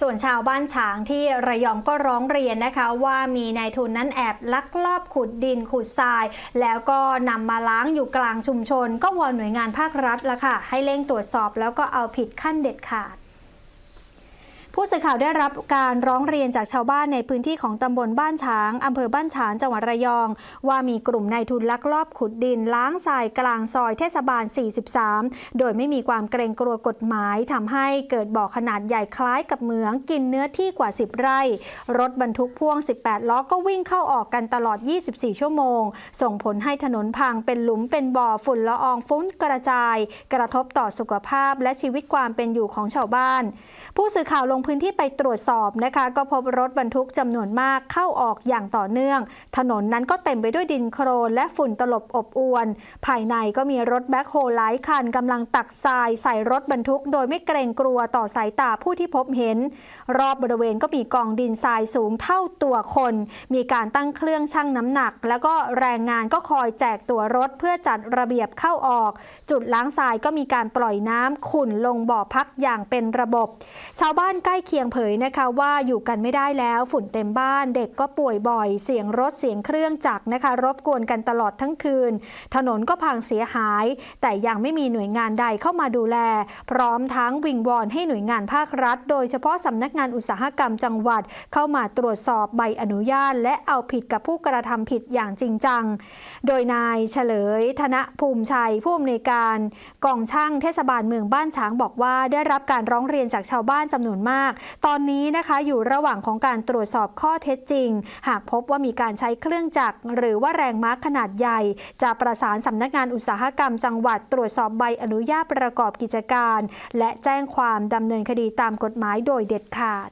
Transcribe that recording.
ส่วนชาวบ้านฉางที่ระยองก็ร้องเรียนนะคะ ว่ามีนายทุนนั้นแอบลักลอบขุดดินขุดทราย แล้วก็นำมาล้างอยู่กลางชุมชน ก็วอนหน่วยงานภาครัฐละค่ะ ให้เร่งตรวจสอบแล้วก็เอาผิดขั้นเด็ดขาด ผู้สื่อข่าวได้รับการร้องเรียนจากชาวบ้านในพื้นที่ของตำบลบ้านฉางอำเภอบ้านฉางจังหวัดระยอง ว่ามีกลุ่มนายทุนลักลอบขุดดินล้างทรายกลางซอยเทศบาล 43 โดยไม่มีความเกรงกลัวกฎหมายทำให้เกิดบ่อขนาดใหญ่คล้ายกับเหมืองกินเนื้อที่กว่า 10 ไร่ รถบรรทุกพ่วง 18 ล้อก็วิ่งเข้าออกกันตลอด 24 ชั่วโมง ส่งผลให้ถนนพังเป็นหลุมเป็นบ่อฝุ่นละอองฟุ้งกระจาย กระทบต่อสุขภาพและชีวิตความเป็นอยู่ของชาวบ้าน ผู้สื่อข่าวลงพื้นที่ไปตรวจสอบนะคะ ก็พบรถบรรทุกจำนวนมากเข้าออกอย่างต่อเนื่อง ถนนนั้นก็เต็มไปด้วยดินโครนและฝุ่นตลบอบอวน ภายในก็มีรถแบ็คโฮหลายคันกำลังตักทรายใส่รถบรรทุก โดยไม่เกรงกลัวต่อสายตาผู้ที่พบเห็น รอบบริเวณก็มีกองดินทรายสูงเท่าตัวคน มีการตั้งเครื่องชั่งน้ำหนัก แล้วก็แรงงานก็คอยแจกตัวรถเพื่อจัดระเบียบเข้าออก จุดล้างทรายก็มีการปล่อยน้ำขุ่นลงบ่อพักอย่างเป็นระบบ ชาวบ้านล้เคียงเผยนะคะว่าอยู่กันไม่ได้แล้วฝุ่นเต็มบ้านเด็กก็ป่วยบ่อย เสียงรถเสียงเครื่องจักรนะคะ รบกวนกันตลอดทั้งคืน ถนนก็พังเสียหาย แต่ยังไม่มีหน่วยงานใดเข้ามาดูแล พร้อมทั้งวิงวอนให้หน่วยงานภาครัฐ โดยเฉพาะสำนักงานอุตสาหกรรมจังหวัด เข้ามาตรวจสอบใบอนุญาต และเอาผิดกับผู้กระทำผิดอย่างจริงจัง โดยนายเฉลย ธนภูมิชัยผู้อำนวยการกองช่างเทศบาลเมืองบ้านฉางบอกว่าได้รับการร้องเรียนจากชาวบ้านจำนวนมากาก ตอนนี้นะคะอยู่ระหว่างของการตรวจสอบข้อเท็จจริง หากพบว่ามีการใช้เครื่องจักรหรือว่าแรงม้าขนาดใหญ่ จะประสานสำนักงานอุตสาหกรรมจังหวัดตรวจสอบใบอนุญาตประกอบกิจการ และแจ้งความดำเนินคดีตามกฎหมายโดยเด็ดขาด